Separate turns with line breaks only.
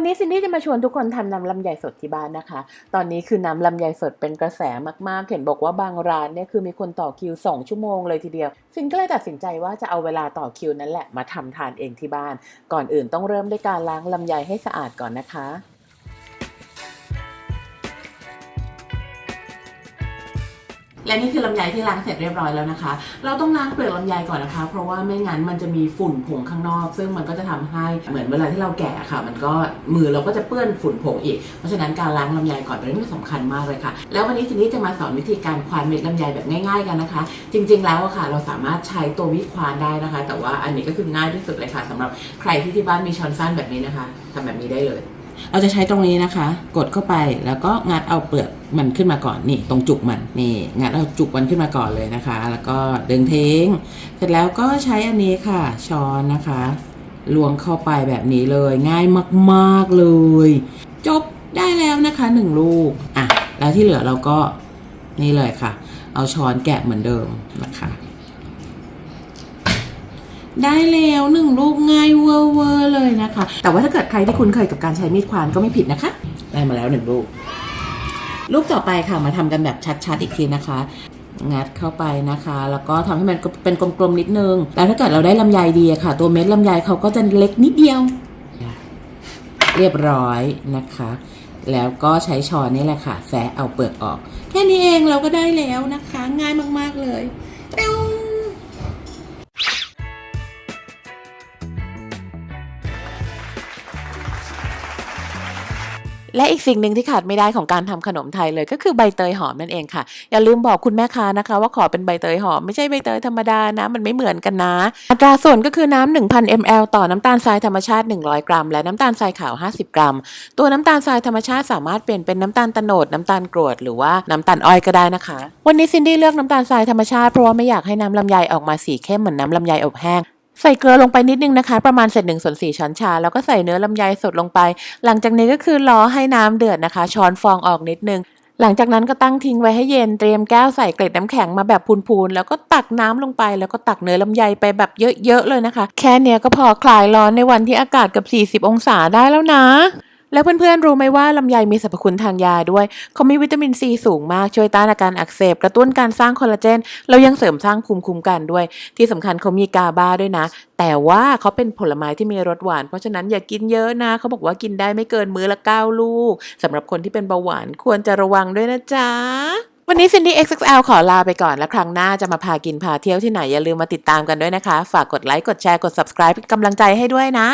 วันนี้ซินดี้จะมาชวนทุกคนทำน้ำลำไยสดที่บ้านนะคะ ตอนนี้คือน้ำลำไยสดเป็นกระแสมากๆ เห็นบอกว่าบางร้านเนี่ยคือมีคนต่อคิว 2 ชั่วโมงเลยทีเดียว ซินก็เลยตัดสินใจว่าจะเอาเวลาต่อคิวนั้นแหละมาทำทานเองที่บ้าน ก่อนอื่นต้องเริ่มด้วยการล้างลำไยให้สะอาดก่อนนะคะ และนี่คือลำไยที่ล้างเสร็จเรียบร้อยแล้วนะคะ เราต้องล้างเปลือกลำไยก่อนนะคะ เพราะว่าไม่งั้นมันจะมีฝุ่นผงข้างนอก ซึ่งมันก็จะทำให้เหมือนเวลาที่เราแกะค่ะ มันก็มือเราก็จะเปื้อนฝุ่นผงอีก เพราะฉะนั้นการล้างลำไยก่อนเป็นเรื่องสำคัญมากเลยค่ะ แล้ววันนี้ทีนี้จะมาสอนวิธีการควานเม็ดลำไยแบบง่าย ๆกันนะคะ จริง ๆ แล้วอะค่ะ เราสามารถใช้ตัววิควานได้นะคะ แต่ว่าอันนี้ก็คือง่ายที่สุดเลยค่ะสำหรับใครที่ที่บ้านมีช้อนสั้นแบบนี้นะคะทำแบบนี้ได้เลย เราจะใช้ตรงนี้นะคะ กดเข้าไปแล้วก็งัดเอาเปลือกมันขึ้นมาก่อนนี่ตรงจุกมันนี่งัดเอาจุกมันขึ้นมาก่อนเลยนะคะ แล้วก็ดึงเทงเสร็จแล้วก็ใช้อันนี้ค่ะ ช้อนนะคะล้วงเข้าไปแบบนี้เลยง่ายมากๆเลย จบได้แล้วนะคะหนึ่งลูกอะแล้วที่เหลือเราก็นี่เลยค่ะ เอาช้อนแกะเหมือนเดิมนะคะ ได้แล้วหนึ่งลูกง่าย นะคะ แต่ว่าถ้าเกิดใครที่คุ้นเคยกับการใช้มีดควานก็ไม่ผิดนะคะ ได้มาแล้วหนึ่งลูก ลูกต่อไปค่ะมาทำกันแบบชัดๆอีกทีนะคะ งัดเข้าไปนะคะ แล้วก็ทำให้มันเป็นกลมๆนิดนึง แล้วถ้าเกิดเราได้ลำไยดีอะค่ะ ตัวเม็ดลำไยเขาก็จะเล็กนิดเดียว เรียบร้อยนะคะ แล้วก็ใช้ช้อนนี่แหละค่ะแซะเอาเปลือกออก แค่นี้เองเราก็ได้แล้วนะคะ ง่ายมากๆเลย และอีกสิ่งหนึ่งที่ขาดไม่ได้ของการทำขนมไทยเลยก็คือใบเตยหอมนั่นเองค่ะ อย่าลืมบอกคุณแม่ค้านะคะ ว่าขอเป็นใบเตยหอมไม่ใช่ใบเตยธรรมดานะ มันไม่เหมือนกันนะ อัตราส่วนก็คือน้ำ1,000 ml ต่อน้ำตาลทรายธรรมชาติ 100 กรัม และน้ำตาลทรายขาว 50 กรัม ตัวน้ำตาลทรายธรรมชาติสามารถเปลี่ยนเป็นน้ำตาลโตโนดน้ำตาลกรวดหรือว่าน้ำตาลอ้อยก็ได้นะคะ วันนี้ซินดี้เลือกน้ำตาลทรายธรรมชาติเพราะว่าไม่อยากให้น้ำลำไยออกมาสีเข้มเหมือนน้ำลำไยอบแห้ง ใส่เกลือลงไปนิดนึงนะคะ ประมาณเศษหนึ่งส่วนสี่ช้อนชา แล้วก็ใส่เนื้อลำไยสดลงไป หลังจากนี้ก็คือรอให้น้ำเดือดนะคะ ช้อนฟองออกนิดนึง หลังจากนั้นก็ตั้งทิ้งไว้ให้เย็นเตรียมแก้วใส่เกล็ดน้ำแข็งมาแบบพูนๆแล้วก็ตักน้ำลงไป แล้วก็ตักเนื้อลำไยไปแบบเยอะๆเลยนะคะ แค่เนี้ยก็พอคลายร้อนในวันที่อากาศกับ 40 องศาได้แล้วนะ แล้วเพื่อนๆ รู้ไหมว่าลำไยมีสรรพคุณทางยาด้วย เขามีวิตามินซีสูงมาก ช่วยต้านอาการอักเสบ กระตุ้นการสร้างคอลลาเจน แล้วยังเสริมสร้างภูมิคุ้มกันด้วย ที่สำคัญเขามีกาบาด้วยนะ แต่ว่าเขาเป็นผลไม้ที่มีรสหวาน เพราะฉะนั้นอย่ากินเยอะนะ เขาบอกว่ากินได้ไม่เกินมื้อละ9ลูกสำหรับคนที่เป็นเบาหวานควรจะระวังด้วยนะจ๊ะวันนี้ซินดี้ XXL ขอลาไปก่อน แล้วครั้งหน้าจะมาพากินพาเที่ยวที่ไหนอย่าลืมมาติดตามกันด้วยนะคะ ฝากกดไลค์กดแชร์กด subscribe เป็นกำลังใจให้ด้วยนะ